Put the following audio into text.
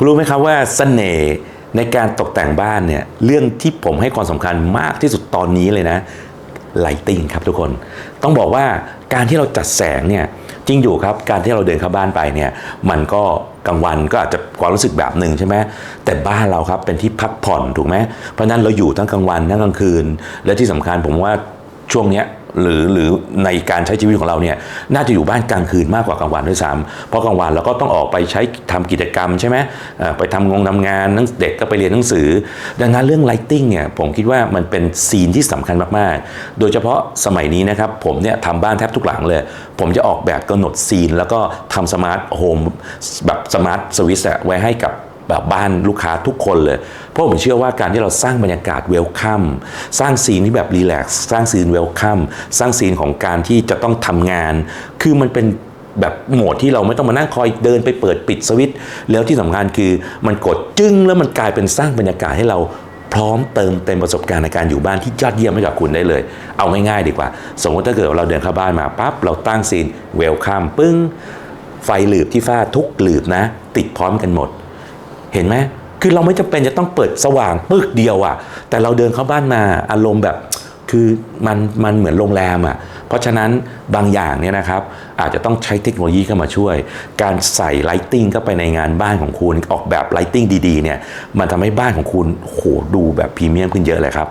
คุณรู้ไหมครับว่าเสน่ห์ในการตกแต่งบ้านเนี่ยเรื่องที่ผมให้ความสำคัญมากที่สุดตอนนี้เลยนะไลติงครับทุกคน ต้องบอกว่าการที่เราจัดแสงเนี่ยจริงอยู่ครับการที่เราเดินเข้าบ้านไปเนี่ยมันก็กลางวันก็อาจจะความรู้สึกแบบหนึ่งใช่ไหมแต่บ้านเราครับเป็นที่พักผ่อนถูกไหมเพราะนั้นเราอยู่ทั้งกลางวันทั้งกลางคืน และที่สำคัญผมว่าช่วงเนี้ย หรือหรือในการใช้ชีวิตของเราเนี่ยน่าจะอยู่บ้านกลางคืนมากกว่ากลางวันด้วยซ้ำเพราะกลางวันเราก็ต้องออกไปใช้ทำกิจกรรมใช่ไหมไปทำงงทำงานนักเด็กก็ไปเรียนหนังสือ ดังนั้นเรื่องไลติ้งเนี่ยผมคิดว่ามันเป็นซีนที่สำคัญมากๆ โดยเฉพาะสมัยนี้นะครับผมเนี่ยทำบ้านแทบทุกหลังเลย ผมจะออกแบบกำหนดซีน แล้วก็ทำสมาร์ทโฮมแบบสมาร์ทสวิตช์ไว้ให้กับ แบบบ้านลูกค้าทุกคนเลย เพราะผมเชื่อว่าการที่เราสร้างบรรยากาศเวลคัมสร้างซีนที่แบบรีแลกซ์สร้างซีนเวลคัมสร้างซีนของการที่จะต้องทำงาน คือมันเป็นแบบโหมดที่เราไม่ต้องมานั่งคอยเดินไปเปิดปิดสวิตช์แล้วที่สำคัญคือมันกดจึ้งแล้วมันกลายเป็นสร้างบรรยากาศให้เราพร้อมเติมเต็มประสบการณ์ในการอยู่บ้านที่ยอดเยี่ยมให้กับคุณได้เลย เอาง่ายๆดีกว่า สมมติถ้าเกิดเราเดินเข้าบ้านมาปั๊บเราตั้งซีนเวลคัมปึ้ง ไฟหลืบที่ฝ้าทุกหลืบนะ ติดพร้อมกันหมด เห็นไหมคือเราไม่จำเป็นจะต้องเปิดสว่างปึ๊กเดียวอะ่ะ แต่เราเดินเข้าบ้านมาอารมณ์แบบคือมันมันเหมือนโรงแรมอะ่ะ เพราะฉะนั้นบางอย่างเนี่ยนะครับ อาจจะต้องใช้เทคโนโลยีเข้ามาช่วย การใส่ไลติ้งเข้าไปในงานบ้านของคุณออกแบบไลติ้งดีๆเนี่ยมันทำให้บ้านของคุณโหดูแบบพรีเมียมขึ้นเยอะเลยครับ